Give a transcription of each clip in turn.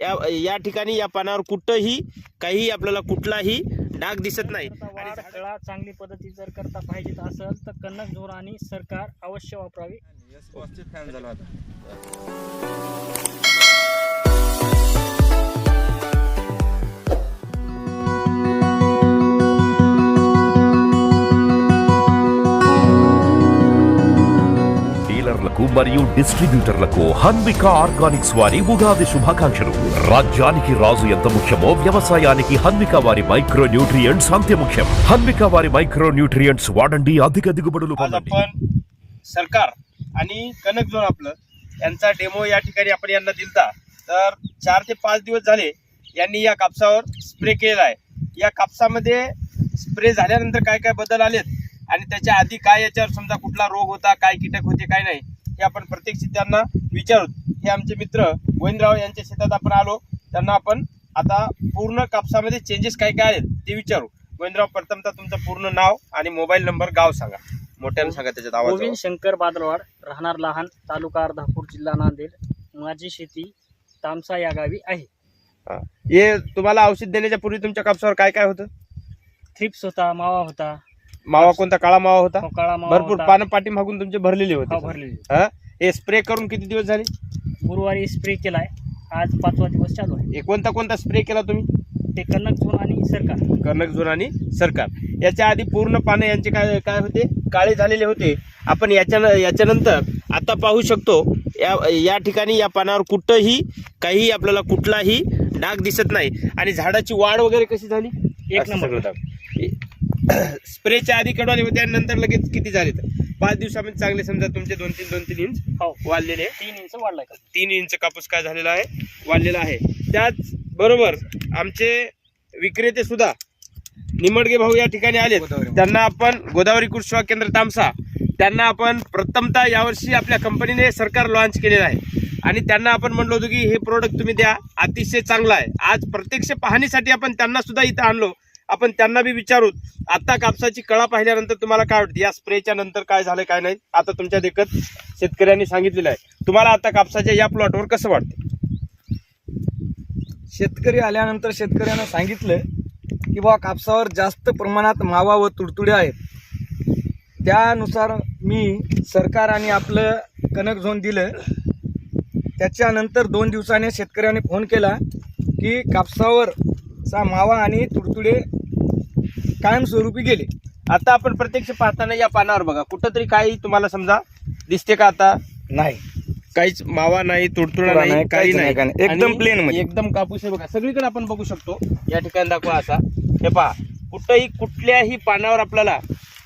या या ठिकाणी या पानावर कुठंही काही आपल्याला कुठलाही डाग दिसत नाही. आणि चांगली पद्धती जर करता पाहिजेत असेल तर कन्नड झोर आणि सरकार अवश्य वापरावे. మరియు డిస్ట్రిబ్యూటర్లకు హన్విక ఆర్గానిక్స్ వారి ఉగాది శుభాకాంక్షలు రాజ్యానికి రాజు ఎంత ముఖ్యమో వ్యవసాయానికి హన్విక వారి మైక్రో న్యూట్రియంట్స్ అంతే ముఖ్యం హన్విక వారి మైక్రో న్యూట్రియంట్స్ వాడండి అధిక దిగుబడులు आज పొందండి आपण सरकार आणि कनक झोन आपलं यांचा डेमो या ठिकाणी आपण यांना दिलता तर चार ते पाच दिवस झाले यांनी या कापसावर स्प्रे केलेला आहे या कापसामध्ये स्प्रे झाल्यानंतर काय काय बदल आलेत आणि त्याच्या आधी काय याच्यावर समजा कुठला रोग होता काय कीटक होते काय नाही हे आपण प्रत्यक्ष त्यांना विचारू. हे आमचे मित्र गोविंदराव यांच्या शेतात आपण आलो. त्यांना आपण आता पूर्ण कापसामध्ये चेंजेस काय काय आलेत ते विचारू. गोविंदराव प्रथमतः तुमचं पूर्ण नाव आणि मोबाईल नंबर गाव सांगा. मोठ्याने सांगा त्याच्यात आवाज गोविंद शंकर बादलवाड राहणार लहान तालुका अर्धापूर जिल्हा नांदेड. माझी शेती तामसा या गावी आहे. हे तुम्हाला औषध देण्याच्या पूर्वी तुमच्या कापसावर काय काय होतं? थ्रिप्स होता मावा होता मावा कोणता? काळा मावा होता? काळा मावा भरपूर होता. पानं पाठी मागून तुमचे भरलेले हो, होते भरलेली. हा? हे स्प्रे करून किती दिवस झाले? गुरुवारी स्प्रे केलाय. आज पाचवा दिवस चालू आहे. हे कोणता कोणता स्प्रे केला तुम्ही? ते कन्नड झोन आणि सरकार. कर्णक झोन आणि सरकार. याच्या आधी पूर्ण पानं यांचे काय काय होते? काळे झालेले होते. आपण याच्या याच्यानंतर आता पाहू शकतो या या ठिकाणी या पानावर कुठंही काही आपल्याला कुठलाही डाग दिसत नाही. आणि झाडाची वाढ वगैरे कशी झाली? एक असं नंबर. सगळं. स्प्रेच्या आधी कडवाले होते आणि नंतर लगेच किती झाले तर? पाच दिवसामध्ये चांगले समजा तुमचे दोन तीन दोन तीन इंच हो. वाढलेले. तीन इंच वाढलाय का? तीन इंच कापूस काय झालेला आहे? वाढलेला आहे. त्याच बरोबर आमचे विक्रेते सुद्धा निमडगे भाऊ या ठिकाणी आले त्यांना आपण गोदावरी कृषी सेवा केंद्र तामसा त्यांना आपण प्रथमतः यावर्षी आपल्या कंपनीने सरकार लॉन्च केलेलं आहे. आणि त्यांना आपण म्हणलो होतो की हे प्रोडक्ट तुम्ही द्या अतिशय चांगलं आहे. आज प्रत्यक्ष पाहणीसाठी आपण त्यांना सुद्धा इथं आणलो. आपण त्यांना बी विचारू. आता कापसाची कळा पाहिल्यानंतर तुम्हाला काय वाटतं? या स्प्रेच्या नंतर काय झालं काय नाही? आता तुमच्या देखत शेतकऱ्यांनी सांगितलेलं आहे. तुम्हाला आता कापसाच्या या प्लॉटवर कसं वाटतं? शेतकरी आल्यानंतर शेतकऱ्यानं सांगितलं की बा कापसावर जास्त प्रमाणात मावा व तुडतुडे आहेत. त्यानुसार मी सरकार आणि आपलं कनक झोन दिलं. त्याच्यानंतर दोन दिवसाने शेतकऱ्याने फोन केला की कापसावरचा मावा आणि तुडतुडे कायमस्वरूपी गेले. आता आपण प्रत्यक्ष पाहताना या पानावर बघा. कुठंतरी काही तुम्हाला समजा दिसते का आता? नाही. काहीच मावा नाही तुडतुडा तुडा नाही काही नाही. एकदम मध्ये. एकदम कापूस आहे बघा. सगळीकडे आपण बघू शकतो. या ठिकाणी दाखवा असा. हे पहा. कुठंही कुठल्याही पानावर आपल्याला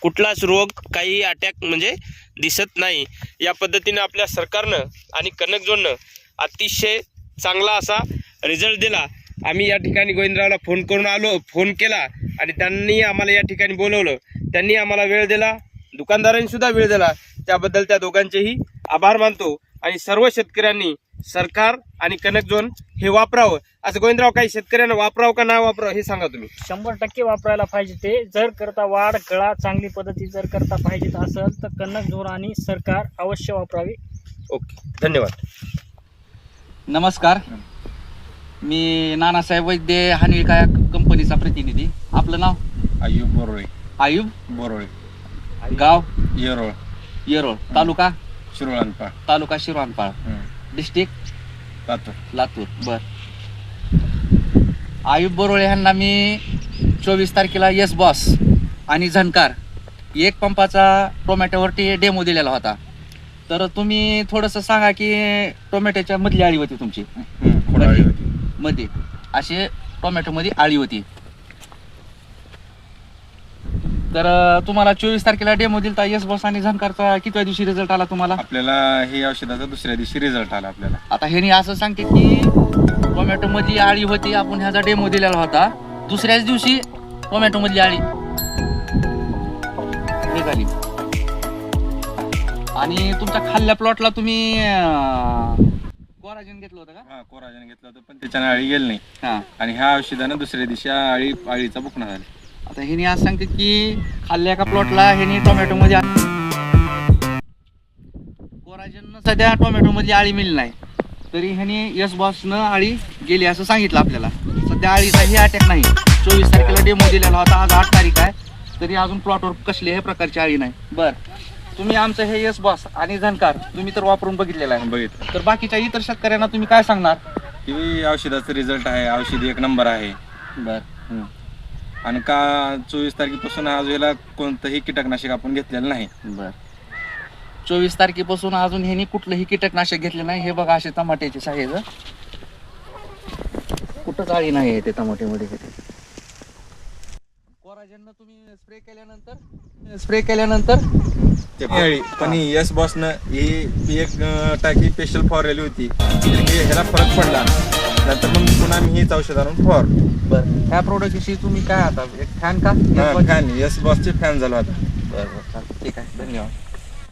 कुठलाच रोग काही अटॅक म्हणजे दिसत नाही. या पद्धतीनं आपल्या सरकारनं आणि कनक झोननं अतिशय चांगला असा रिझल्ट दिला. आम्ही या ठिकाणी गोविंदरावला फोन करून आलो फोन केला आणि त्यांनी आम्हाला या ठिकाणी बोलवलं. त्यांनी आम्हाला वेळ दिला दुकानदारांनी सुद्धा वेळ दिला. त्याबद्दल त्या दोघांचेही आभार मानतो आणि सर्व शेतकऱ्यांनी सरकार आणि कनक झोन हे वापरावं. असं गोविंदराव काही शेतकऱ्यांना वापरावं का नाही वापरावं हे सांगा तुम्ही. शंभर टक्के वापरायला पाहिजे ते. जर करता वाढ कळा चांगली पद्धती जर करता पाहिजेत असेल तर कन्नड झोर आणि सरकार अवश्य वापरावे. ओके धन्यवाद. नमस्कार. मी नानासाहेब वैद्य हानिका या कंपनीचा प्रतिनिधी. आपलं नाव? आयुब बोरोळे. आयुब बोरोळे. गाव? येरोळ. येरोळ. तालुका? शिरोळांपा तालुका शिरवानपाळ डिस्ट्रिक्ट? लातूर. लातूर. बर. आयुब बोरोळे यांना मी चोवीस तारखेला येस बॉस आणि झणकार एक पंपाचा टोमॅटोवरती डेमो दिलेला होता. तर तुम्ही थोडंसं सांगा की टोमॅटोच्या मधली आळी होती तुमची. खोडाळी मध्ये. असे टोमॅटोमध्ये आळी होती. तर तुम्हाला चोवीस तारखेला डेमो दिलता. येस बॉस आणि झणकारचा कितव्या दिवशी रिझल्ट आला तुम्हाला? आपल्याला हे औषधाचा दुसऱ्या दिवशी रिझल्ट आला आपल्याला. आता ह्यानी असं सांगते की टोमॅटो मध्ये आळी होती. आपण ह्याचा डेमो दिलेला होता. दुसऱ्याच दिवशी टोमॅटो मधली आळी निघाली. आणि तुमच्या खाल्ल्या प्लॉटला तुम्ही कोराजन घेतलं होतं का? हा कोराजन घेतलं होतं पण त्याच्यानं आळी गेली नाही. हा. आणि ह्या औषधानं दुसऱ्या दिवशी आळी आळीचा बुकणा झाला. आता ह्यानी असं सांगते की खाल्ल्या का प्लॉटला ह्यानी टोमॅटो मध्ये कोराजन सध्या टोमॅटो मध्ये आळी मिळली नाही. तरी ह्यानी यस बॉसनं आळी गेली असं सांगितलं आपल्याला. सध्या आळीचा ही अटॅक नाही. चोवीस तारखेला डेमो दिलेला होता आज आठ तारीख आहे. तरी अजून प्लॉटवर कसली हे प्रकारची आळी नाही. बर. तुम्ही आमचं हे यस बॉस आणि झणकार तुम्ही तर वापरून बघितलेलं आहे. बघितलं तर बाकीच्या इतर शेतकऱ्यांना तुम्ही काय सांगणार? की औषधाचा रिझल्ट आहे औषधी एक नंबर आहे. बर. आणि का चोवीस तारखेपासून आज वेळेला कोणतंही कीटकनाशक आपण घेतलेलं नाही. बर. चोवीस तारखेपासून अजून ह्यांनी कुठलंही कीटकनाशक घेतले नाही. हे बघा असे टमाट्याचे साहेब. कुठंच आळी नाही आहे ते टमाट्यामध्ये कोराजेननं तुम्ही स्प्रे केल्यानंतर स्प्रे केल्यानंतर? ते पण यस बॉसनं ही ही एक टाकी स्पेशल फवारलेली होती. हे ह्याला फरक पडला. नंतर मग पुन्हा मी हीच औषध आणून फवार बर. ह्या प्रोडक्ट विषयी तुम्ही काय आता? एक फॅन का? फॅन यस बॉसचे फॅन झालो आता. बरं बरं. ठीक आहे. धन्यवाद.